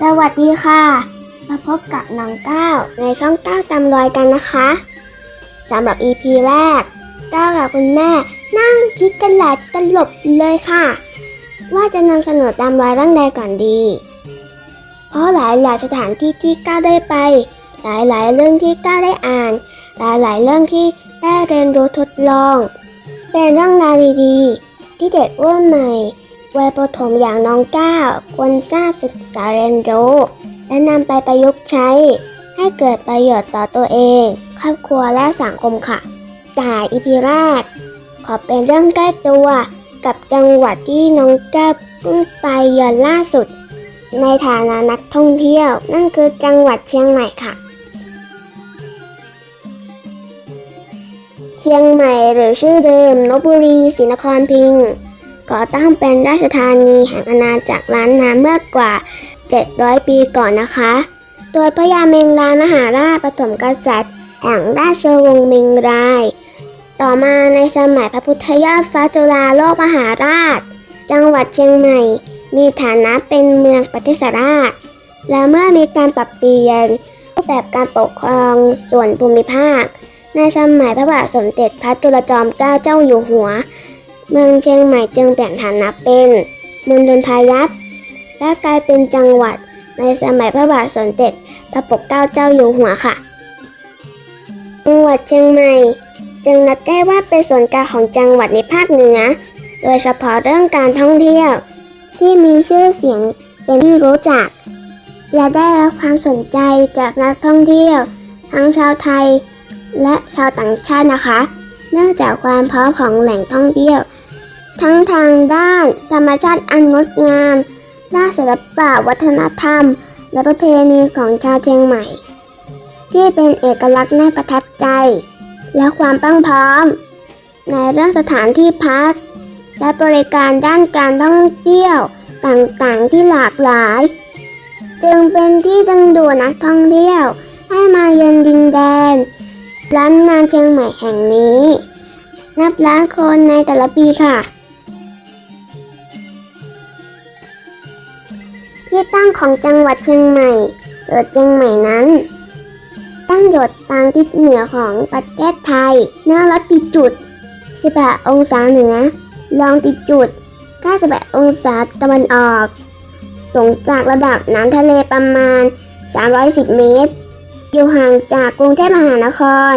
สวัสดีค่ะ มาพบกับน้องก้าวในช่องก้าวตามรอยกันนะคะสำหรับ EP แรกก้าวกับคุณแม่นั่งคิดกันหลายตลบเลยค่ะ ว่าจะนำเสนอตามรอยเรื่องใดก่อนดี เพราะหลายหลายสถานที่ที่ก้าวได้ไป หลายหลายเรื่องที่ก้าวได้อ่าน หลายหลายเรื่องที่ได้เรียนรู้ทดลอง เป็นเรื่องราวดีๆที่เด็กรุ่นใหม่ วัยประถมอย่างน้องก้าวควรทราบศึกษาเรียนรู้และนำไปประยุกต์ใช้ ให้เกิดประโยชน์ต่อตัวเอง ครอบครัวและสังคมค่ะแต่อีพีแรกขอเป็นเรื่องใกล้ตัวกับจังหวัดที่น้องก้าวเพิ่งไปเยือนล่าสุด ในฐานะนักท่องเที่ยว นั่นคือจังหวัดเชียงใหม่ค่ะเชียงใหม่หรือชื่อเดิมลบบุรีศรีนครพิงค์ ก่อตั้งเป็นราชธานีแห่งอาณาจักรล้านนาเมื่อกว่า 700 ปีก่อนนะคะ โดยพระยาเมงรามหาราชปฐมกษัตริย์ แห่งราชวงศ์เมงราย ต่อมาในสมัยพระพุทธยอดฟ้าจุฬาโลกมหาราช จังหวัดเชียงใหม่ มีฐานะเป็นเมืองปฏิสราช และเมื่อมีการปรับเปลี่ยนรูปแบบการปกครองส่วนภูมิภาค ในสมัยพระบาทสมเด็จพระจุลจอมเกล้าเจ้าอยู่หัว เมืองเชียงใหม่จึงเปลี่ยนฐานะเป็นมณฑลพายัพและกลายเป็นจังหวัดในสมัยพระบาทสมเด็จพระปกเกล้าเจ้าอยู่หัวค่ะ จังหวัดเชียงใหม่ จึงนับได้ว่าเป็นส่วนกลางของจังหวัดในภาคเหนือ โดยเฉพาะเรื่องการท่องเที่ยว ที่มีชื่อเสียงเป็นที่รู้จัก และได้รับความสนใจจากนักท่องเที่ยว ทั้งชาวไทย และชาวต่างชาตินะคะ เนื่องจากความพร้อมของแหล่งท่องเที่ยว ทั้งทางด้าน ธรรมชาติอันงดงาม ด้านศิลปะวัฒนธรรม และประเพณีของชาวเชียงใหม่ ที่เป็นเอกลักษณ์น่าประทับใจ และความตั้งพร้อม ในเรื่องสถานที่พัก และบริการด้านการท่องเที่ยวต่างๆที่หลากหลาย จึงเป็นที่ดึงดูดนักท่องเที่ยว ให้มาเยือนดินแดนร้านนานเชียงใหม่แห่งนี้ นับล้านคนในแต่ละปีค่ะ ที่ตั้งของจังหวัดเชียงใหม่เกิดเชียงใหม่นั้น ตั้งอยู่ทางทิศเหนือของประเทศไทยเนื้อลัติจุด 18 องศาเหนือ ลองติจุด 98 องศาตะวันออก สูงจากระดับน้ำทะเลประมาณ 310 เมตร อยู่ห่างจากกรุงเทพมหานคร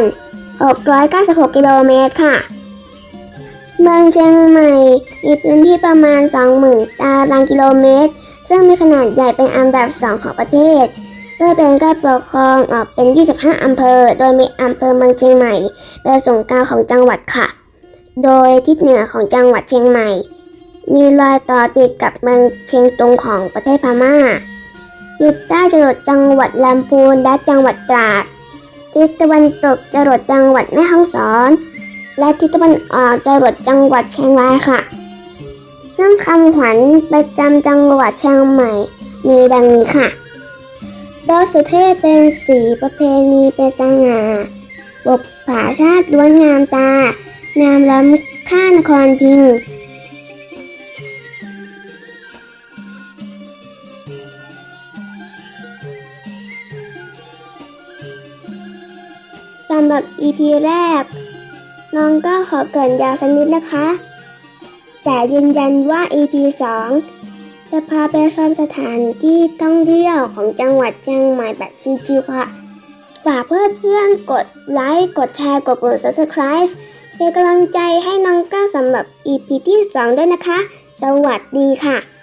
696 กิโลเมตรค่ะเมืองเชียงใหม่มีพื้นที่ประมาณ 20,000 ตารางกิโลเมตร ซึ่งมีขนาดใหญ่เป็นอันดับ2ของประเทศโดยเป็นการปกครองออกเป็น 25 อำเภอ โดยมีอำเภอเมืองเชียงใหม่เป็นศูนย์กลางของจังหวัดค่ะ โดยทิศเหนือของจังหวัดเชียงใหม่ มีรอยต่อติดกับเมืองเชียงตุงของประเทศพม่าทิศใต้จรดจังหวัดลำพูนและจังหวัดตราด ทิศตะวันตกจรดจังหวัดแม่ฮ่องสอน และทิศตะวันออกจรดจังหวัดเชียงรายค่ะ ซึ่งคำขวัญประจำจังหวัดเชียงใหม่ มีดังนี้ค่ะโดยสุเทพเป็นสีประเพณีเป็นสง่าบกผาชาติล้วนงามตางามล้ำค่านครพิงสำหรับ EP แรก น้องก็ขอเกินยาวสักนิดนะคะ แต่ยืนยันว่า EP 2 จะพาไปชมสถานที่ท่องเที่ยวของจังหวัดเชียงใหม่แบบชิวๆค่ะ ฝากเพื่อนๆกดไลค์ กดแชร์ กดกด subscribe เป็นกำลังใจให้น้องก้าสำหรับ EP ที่ 2 ด้วยนะคะ สวัสดีค่ะ